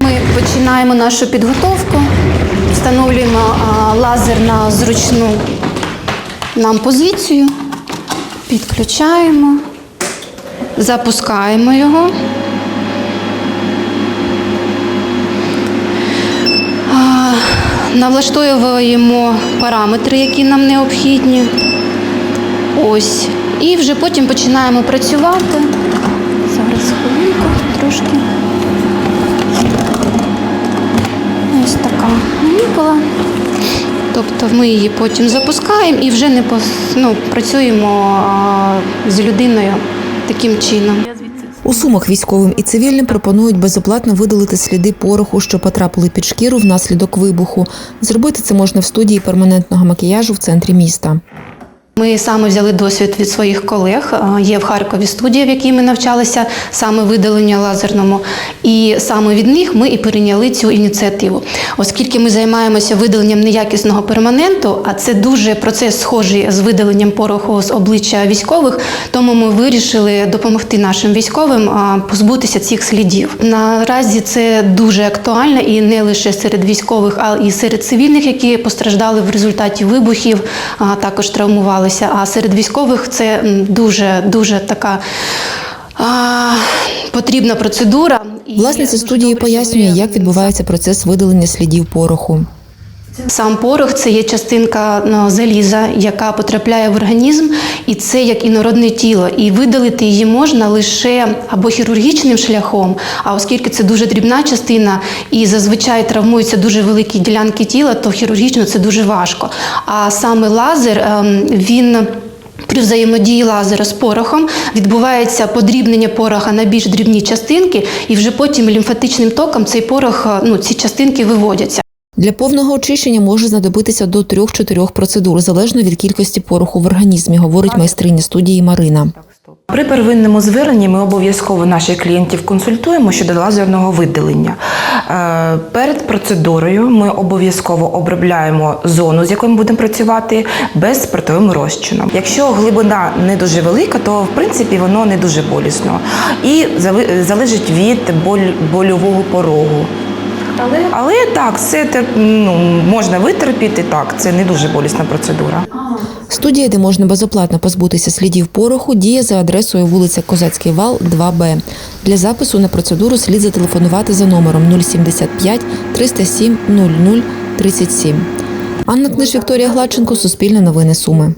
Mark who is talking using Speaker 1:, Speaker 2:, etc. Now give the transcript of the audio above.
Speaker 1: Ми починаємо нашу підготовку, встановлюємо лазер на зручну нам позицію, підключаємо, запускаємо його. А, Налаштовуємо параметри, які нам необхідні. Ось. І вже потім починаємо працювати. Зараз хвилинку трошки. Ось така молекула. Тобто ми її потім запускаємо і вже не ну, працюємо а, з людиною таким чином.
Speaker 2: У сумах військовим і цивільним пропонують безоплатно видалити сліди пороху, що потрапили під шкіру внаслідок вибуху. Зробити це можна в студії перманентного макіяжу в центрі міста.
Speaker 1: Ми саме взяли досвід від своїх колег. Е, Є в Харкові студія, в якій ми навчалися саме видаленню лазерному. І саме від них ми і перейняли цю ініціативу. Оскільки ми займаємося видаленням неякісного перманенту, а це дуже процес схожий з видаленням пороху з обличчя військових, тому ми вирішили допомогти нашим військовим позбутися цих слідів. Наразі це дуже актуально і не лише серед військових, а і серед цивільних, які постраждали в результаті вибухів, а також травмувалися. А серед військових це дуже дуже така. а, Потрібна процедура.
Speaker 2: Власниця студії пояснює, як відбувається процес видалення слідів пороху.
Speaker 1: Сам порох це є частинка ну, заліза, яка потрапляє в організм, і це як інородне тіло. І видалити її можна лише або хірургічним шляхом, а оскільки це дуже дрібна частина і зазвичай травмуються дуже великі ділянки тіла, то хірургічно це дуже важко. А саме лазер ем, він. При взаємодії лазера з порохом відбувається подрібнення пороха на більш дрібні частинки, і вже потім лімфатичним током цей порох, е, ну ці частинки виводяться.
Speaker 2: Для повного очищення може знадобитися до 3-4 процедур, залежно від кількості пороху в організмі, говорить майстриня студії Марина.
Speaker 3: При первинному зверненні ми обов'язково наших клієнтів консультуємо щодо лазерного видалення. Е, Перед процедурою ми обов'язково обробляємо зону, з якою ми будемо працювати, без спиртовим розчином. Якщо глибина не дуже велика, то в принципі воно не дуже болісно і залежить від боль- больового порогу. Але, Але так, це те- ну, можна витерпіти, так, це не дуже болісна процедура.
Speaker 2: Студія, де можна безоплатно позбутися слідів пороху, діє за адресою вулиця Козацький вал, 2Б. Для запису на процедуру слід зателефонувати за номером 075 307 00 37. Анна Книж, Вікторія Гладченко, Суспільне новини Суми.